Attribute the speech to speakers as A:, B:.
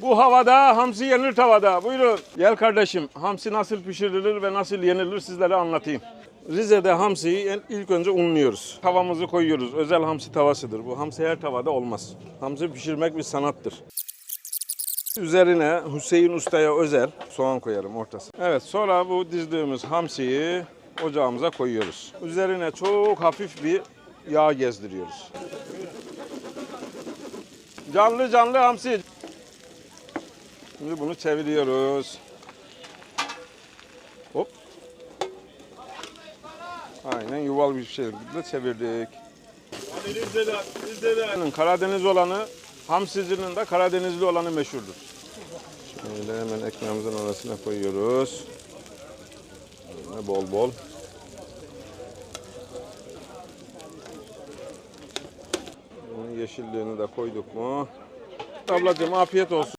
A: Bu havada hamsi yenir tavada. Buyurun. Gel kardeşim. Hamsi nasıl pişirilir ve nasıl yenilir sizlere anlatayım. Rize'de hamsiyi ilk önce unluyoruz. Tavamızı koyuyoruz. Özel hamsi tavasıdır. Bu hamsi her tavada olmaz. Hamsi pişirmek bir sanattır. Üzerine Hüseyin Usta'ya özel soğan koyarım ortası. Evet sonra bu dizdiğimiz hamsiyi ocağımıza koyuyoruz. Üzerine çok hafif bir yağ gezdiriyoruz. Canlı canlı hamsi. Şimdi bunu çeviriyoruz. Hop. Aynen yuval bir şekilde çevirdik. Karadeniz olanı, hamsicinin de Karadenizli olanı meşhurdur. Şöyle hemen ekmeğimizin arasına koyuyoruz. Böyle bol bol. Bunun yeşilliğini de koyduk mu? Ablacığım afiyet olsun.